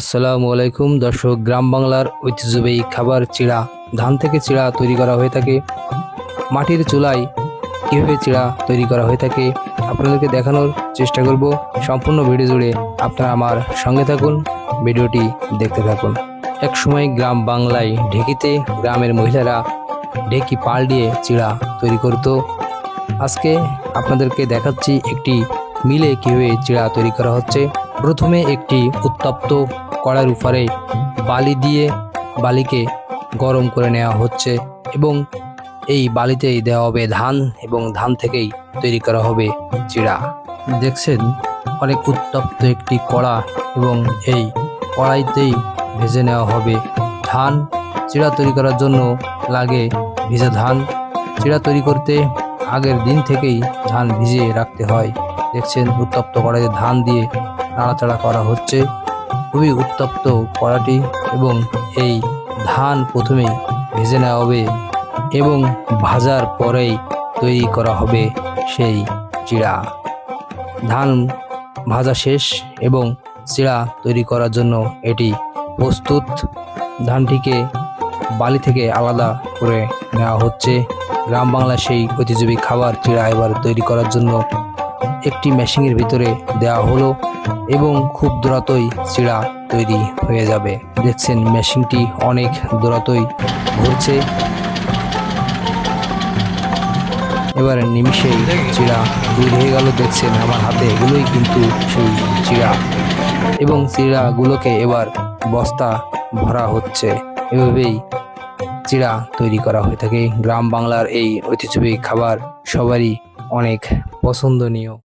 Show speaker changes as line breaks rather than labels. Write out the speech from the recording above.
আসসালামু আলাইকুম, দর্শক, গ্রাম বাংলার ঐতিহ্যবাহী খাবার চিড়া, ধান থেকে চিড়া তৈরি করা হয়ে থাকে, মাটির চুলায় কীভাবে চিড়া তৈরি করা হয়ে থাকে আপনাদেরকে দেখানোর চেষ্টা করব। সম্পূর্ণ ভিডিও জুড়ে আপনারা আমার সঙ্গে থাকুন, ভিডিওটি দেখতে থাকুন। এক সময় গ্রাম বাংলায় ঢেকিতে গ্রামের মহিলারা ঢেকি পাল দিয়ে চিড়া তৈরি করতো। আজকে আপনাদেরকে দেখাচ্ছি একটি মিলে কীভাবে চিড়া তৈরি করা হচ্ছে। প্রথমে একটি উত্তপ্ত কড়ার উপরে বালি দিয়ে বালিকে গরম করে নেওয়া হচ্ছে এবং এই বালিতেই দেওয়া হবে ধান এবং ধান থেকেই তৈরি করা হবে চিড়া। দেখছেন, অনেক উত্তপ্ত একটি কড়া এবং এই কড়াইতেই ভেজে নেওয়া হবে ধান। চিড়া তৈরি করার জন্য লাগে ভিজা ধান। চিড়া তৈরি করতে আগের দিন থেকেই ধান ভিজিয়ে রাখতে হয়। দেখছেন, উত্তপ্ত কড়াইতে ধান দিয়ে নাড়াচাড়া করা হচ্ছে। খুবই উত্তপ্ত কড়াটি এবং এই ধান প্রথমে ভেজে নেওয়া হবে এবং ভাজার পরেই তৈরি করা হবে সেই চিড়া। ধান ভাজা শেষ এবং চিড়া তৈরি করার জন্য এটি প্রস্তুত। ধানটিকে বালি থেকে আলাদা করে নেওয়া হচ্ছে। গ্রাম বাংলা সেই ঐতিহ্যবাহী খাবার চিড়া এবার তৈরি করার জন্য একটি মেশিনের ভিতরে দেওয়া হলো এবং খুব দ্রুতই চিড়া তৈরি হয়ে যাবে। দেখছেন, মেশিনটি অনেক দ্রুতই ঘুরছে। এবার নিমিষেই চিড়া তৈরি হয়ে গেল। দেখছেন, আমার হাতে এগুলোই কিন্তু সেই চিড়া এবং চিড়াগুলোকে এবার বস্তা ভরা হচ্ছে। এভাবেই চিড়া তৈরি করা হয়ে থাকে। গ্রাম বাংলার এই ঐতিহ্যবাহী খাবার সবারই অনেক পছন্দনীয়।